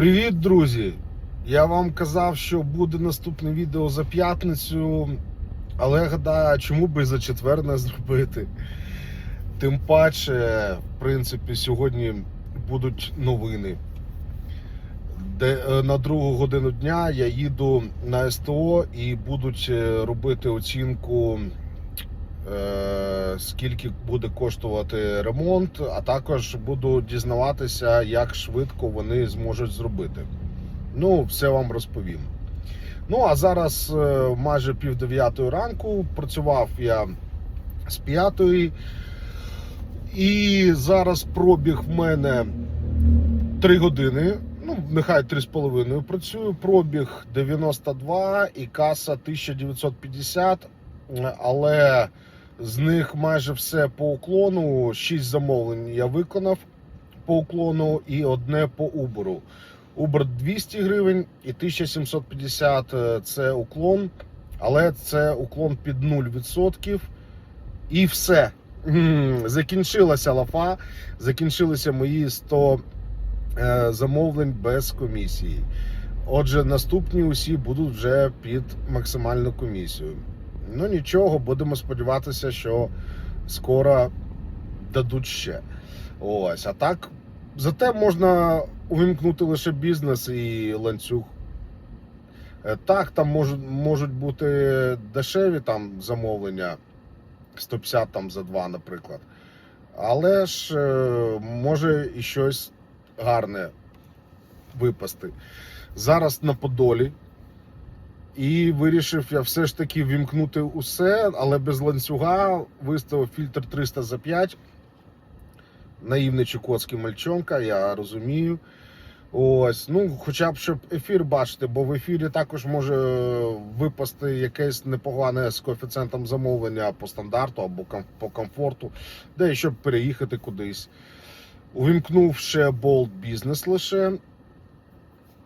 Привіт, друзі! Я вам казав, що буде наступне відео за п'ятницю, але гадаю, чому би за четвер не зробити. Тим паче, в принципі, сьогодні будуть новини. Де е, на другу годину дня я їду на СТО і будуть е, робити оцінку, е, скільки буде коштувати ремонт, а також буду дізнаватися, як швидко вони зможуть зробити. Ну, все вам розповім. Ну, а зараз е, майже пів дев'ятої ранку. Працював я з п'ятої. І зараз пробіг в мене 3 години. Ну, нехай 3,5 працюю. Пробіг 92 і каса 1950. Але з них майже все по уклону. 6 замовлень я виконав по уклону і одне по Uber. Uber 200 гривень і 1750 е, це уклон, але це уклон під 0%. І все. Закінчилася лафа, закінчилися мої 100 е, замовлень без комісії. Отже, наступні усі будуть вже під максимальну комісію. Ну нічого, будемо сподіватися, що скоро дадуть ще. Ось, а так, зате можна увімкнути лише бізнес і ланцюг. Е, Так, там можуть, можуть бути дешеві там замовлення 150 там за два, наприклад. Але ж е, може і щось гарне випасти. Зараз на Подолі. І вирішив я все ж таки вімкнути усе, але без ланцюга виставив фільтр 300 за 5. Наївний чукотський мальчонка, я розумію. Ось, ну, хоча б щоб ефір бачити, бо в ефірі також може випасти якесь непогане з коефіцієнтом замовлення по стандарту або по комфорту, де щоб переїхати кудись. Увімкнув ще Bolt Business лише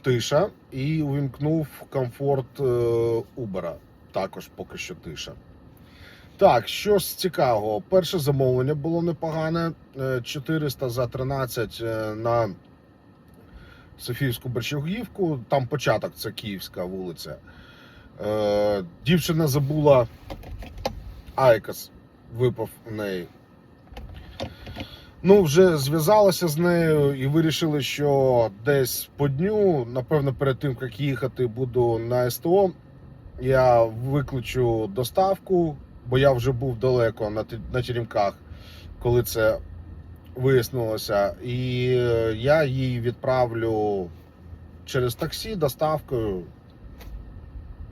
тиша, і увімкнув комфорт е, Uber. Також поки що тиша. Так, що з цікавого? Перше замовлення було непогане. е, 400 за 13 е, на Софіївську Борщагівку. Там початок, це Київська вулиця. Е, дівчина забула Айкос, випав в неї. Ну, вже зв'язалася з нею і вирішили, що десь по дню, напевно, перед тим, як їхати, буду на СТО. Я викличу доставку, бо я вже був далеко на, на Теремках, коли це вияснилося. І е, я її відправлю через таксі доставкою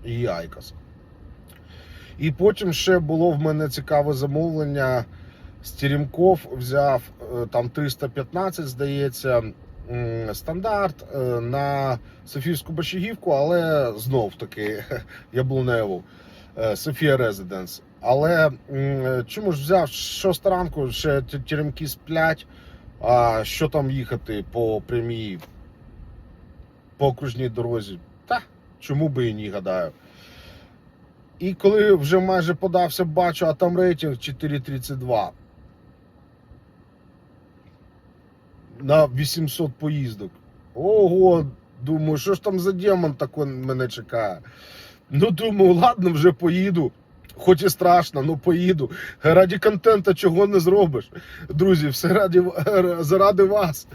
і Айкос. І потім ще було в мене цікаве замовлення. З Теремков взяв там 315, здається, стандарт е, на Софійську Борщагівку, але знов таки яблуневу е, Софія Резиденс. Але чому ж взяв 6 ранку, ще ті- теремки сплять, а що там їхати по прямій, по окружній дорозі? Та чому би і ні, гадаю. І коли вже майже подався, бачу, а там рейтинг 4,32. На 800 поїздок. Ого, думаю, що ж там за демон такий мене чекає. Ну, думаю, ладно, вже поїду. Хоч і страшно, ну поїду. Раді контента чого не зробиш. Друзі, все раді, заради вас.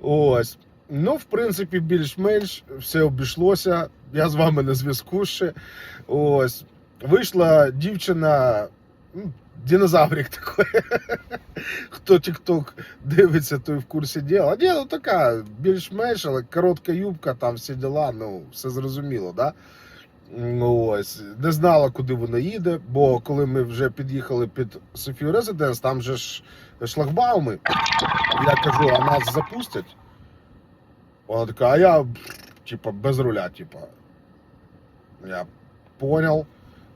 Ось. Ну, в принципі, більш-менш все обійшлося. Я з вами на зв'язку ще. Ось. Вийшла дівчина, динозаврик такий. Хто тік-ток дивиться, той в курсі діла. Ні, ну така, більш-менш, але коротка юбка, там всі діла, ну, все зрозуміло, да? Ну, ось. Не знала, куди вона їде, бо коли ми вже під'їхали під Софію Резиденс, там же ж шлагбауми. Я кажу, а нас запустять. Вона така, а я, типа, без руля, типа. Я понял.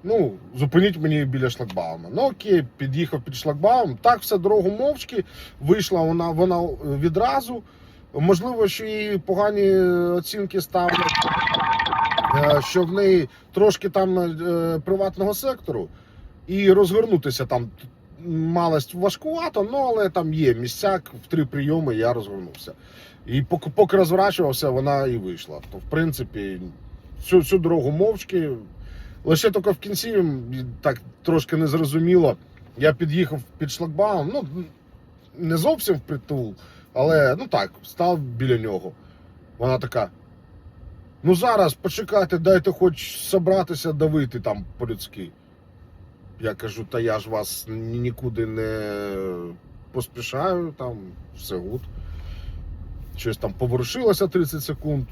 Ну, зупиніть мені біля шлагбаума. Ну окей, під'їхав під шлагбаум. Так, все дорогу мовчки. Вийшла вона, вона відразу. Можливо, що їй погані оцінки ставлять, е, що в неї трошки там е, приватного сектору, і розвернутися там малость важкувато, ну але там є місцяк, в три прийоми я розгорнувся. І поки, поки розворачувався, вона і вийшла. То, в принципі, всю, всю дорогу мовчки. Лише тільки в кінці так трошки незрозуміло. Я під'їхав під шлагбаум, ну не зовсім впритул, але ну так, став біля нього. Вона така. Ну зараз почекайте, дайте хоч собратися, давити там по-людськи. Я кажу, та я ж вас нікуди не поспішаю, там все гуд. Щось там поворушилося 30 секунд,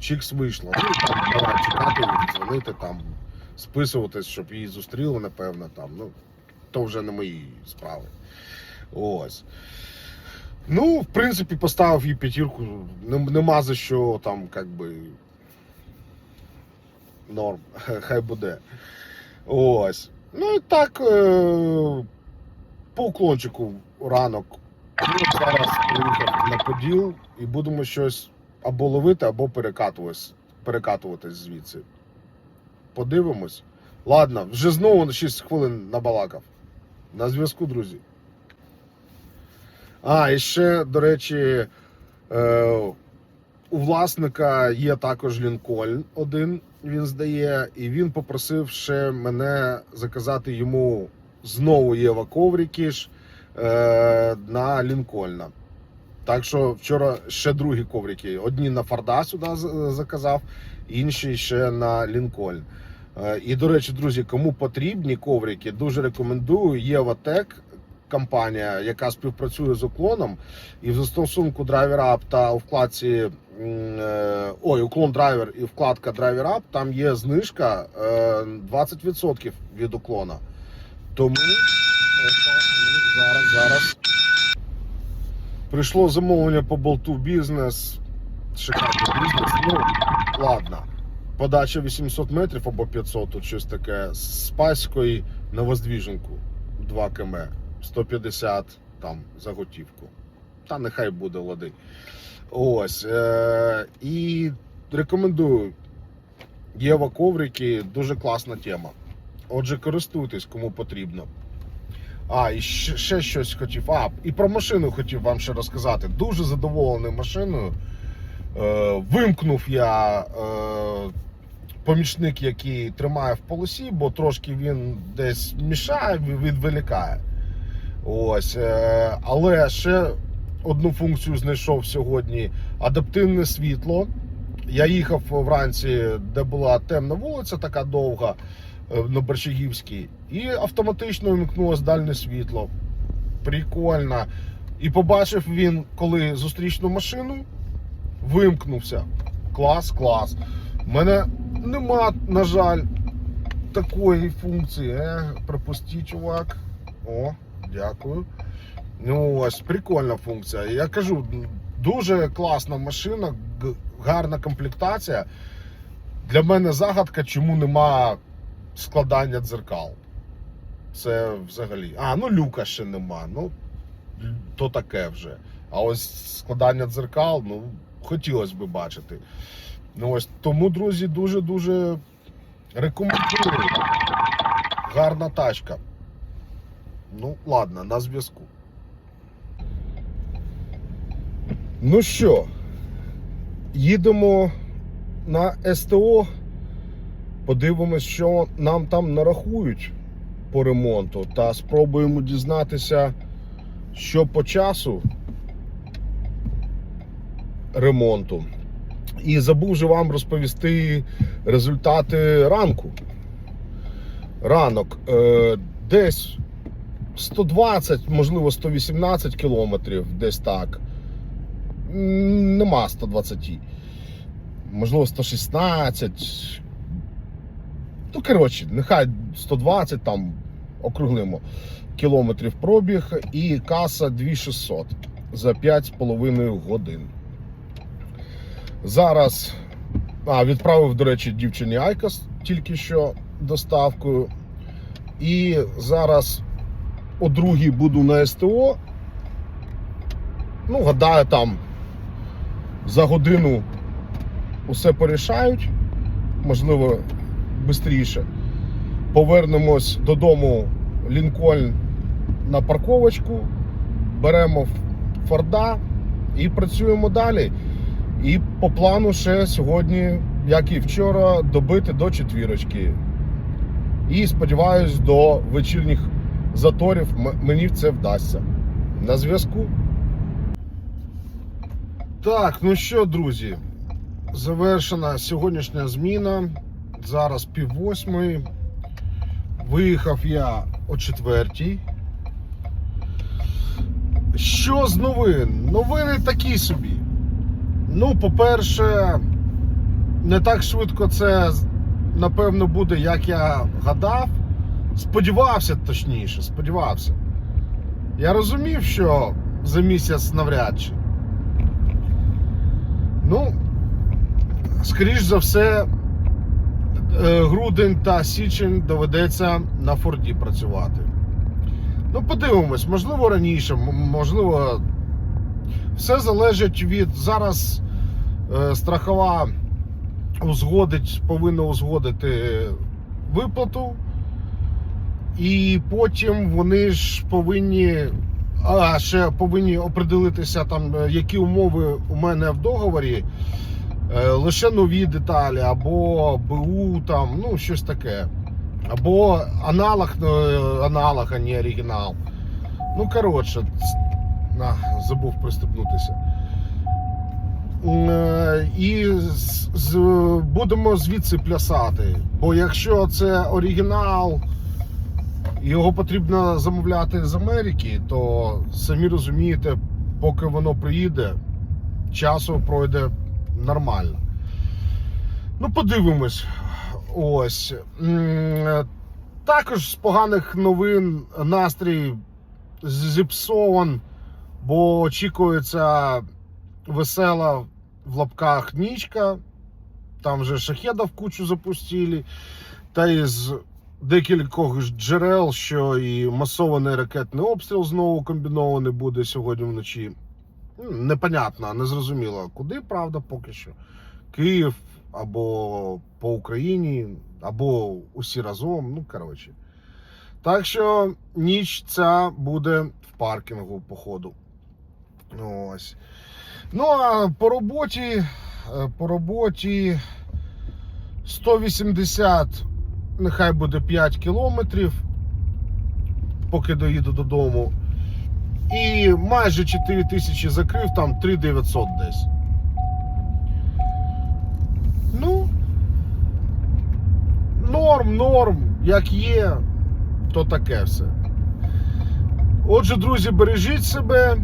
чікс вийшло. Ну там давай чекати, дзвонити, там, списуватись, щоб її зустріли, напевно, там. Ну, то вже не мої справи. Ось. Ну, в принципі, поставив їй п'ятірку. Нема за що там, як би. Норм, хай буде. Ось. Ну і так, е, по уклончику ранок. Ну, зараз приїхав на Поділ і будемо щось або ловити, або перекатуватись, перекатуватись звідси. Подивимось. Ладно, вже знову 6 хвилин набалакав. На зв'язку, друзі. А, і ще, до речі, е, у власника є також Лінкольн один, він здає, і він попросив ще мене заказати йому знову Єва коврики ж е, на Лінкольна. Так що вчора ще другі коврики. Одні на Форда сюди заказав, інші ще на Лінкольн. Е, І, до речі, друзі, кому потрібні коврики, дуже рекомендую. Єватек, компанія, яка співпрацює з уклоном, і в застосунку Driver Up та у вкладці е, ой, уклон драйвер і вкладка Driver Up, там є знижка е, 20% від уклона. Тому зараз, зараз. Прийшло замовлення по болту бізнес. Шикарний бізнес. Ну, ладно. Подача 800 метрів або 500, тут щось таке. З Паської на Воздвіженку 2 км. 150 там за готівку. Та нехай буде лади. Ось. Е- і рекомендую. Єва коврики, дуже класна тема. Отже, користуйтесь, кому потрібно. А, і ще, ще щось хотів. А, і про машину хотів вам ще розказати. Дуже задоволений машиною. Е, вимкнув я е, помічник, який тримає в полосі, бо трошки він десь мішає, відволікає. Ось. Е, але ще одну функцію знайшов сьогодні: адаптивне світло. Я їхав вранці, де була темна вулиця, така довга на Борщагівській, і автоматично вимкнулося дальне світло. Прикольно. І побачив він, коли зустрічну машину, вимкнувся. Клас, клас. У мене нема, на жаль, такої функції. Е, пропусти, чувак. О, дякую. Ну, ось прикольна функція. Я кажу, дуже класна машина, гарна комплектація. Для мене загадка, чому нема складання дзеркал. Це взагалі. А, ну люка ще нема. Ну, то таке вже. А ось складання дзеркал, ну, хотілося б бачити. Ну ось тому, друзі, дуже-дуже рекомендую. Гарна тачка. Ну, ладно, на зв'язку. Ну що, їдемо на СТО, подивимось, що нам там нарахують по ремонту, та спробуємо дізнатися, що по часу ремонту. І забув же вам розповісти результати ранку. Ранок е, десь 120, можливо, 118 кілометрів, десь так. Нема 120. Можливо, 116. Ну, коротше, нехай 120 там округлимо кілометрів пробіг і каса 2600 за 5,5 годин. Зараз а, відправив, до речі, дівчині Айкос тільки що доставкою. І зараз о другій буду на СТО. Ну, гадаю, там за годину усе порішають, можливо, швидше. Повернемось додому Лінкольн на парковочку, беремо Форда і працюємо далі. І по плану ще сьогодні, як і вчора, добити до четвірочки. І сподіваюсь, до вечірніх заторів мені це вдасться. На зв'язку. Так, ну що, друзі, завершена сьогоднішня зміна. Зараз пів восьмої. Виїхав я о четвертій. Що з новин? Новини такі собі. Ну, по-перше, не так швидко це напевно буде, як я гадав. Сподівався, точніше, сподівався. Я розумів, що за місяць навряд чи. Ну, скоріш за все, грудень та січень доведеться на Форді працювати. Ну, подивимось, можливо, раніше, можливо, все залежить від зараз е, страхова узгодить, повинна узгодити виплату. І потім вони ж повинні, а ще повинні определитися там, е, які умови у мене в договорі. Е, Лише нові деталі, або БУ, там, ну, щось таке. Або аналог, е, аналог, а не оригінал. Ну, коротше, на, забув пристебнутися. Е, І з, будемо звідси плясати. Бо якщо це оригінал, його потрібно замовляти з Америки, то самі розумієте, поки воно приїде, часу пройде нормально. Ну, подивимось. Ось. Також з поганих новин настрій зіпсован, бо очікується весела в лапках нічка. Там вже шахеда в кучу запустили. Та із декількох джерел, що і масований ракетний обстріл знову комбінований буде сьогодні вночі. М, Непонятно, незрозуміло, куди, правда, поки що. Київ або по Україні, або усі разом. Ну, коротше. Так що ніч ця буде в паркінгу, походу. Ось. Ну, а по роботі, е, по роботі 180, нехай буде 5 кілометрів, поки доїду додому. І майже 4 тисячі закрив, там 3900 десь. Ну, норм, норм, як є, то таке все. Отже, друзі, бережіть себе.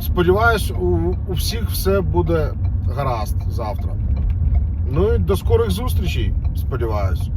Сподіваюсь, у, у всіх все буде гаразд завтра. Ну і до скорих зустрічей, сподіваюсь.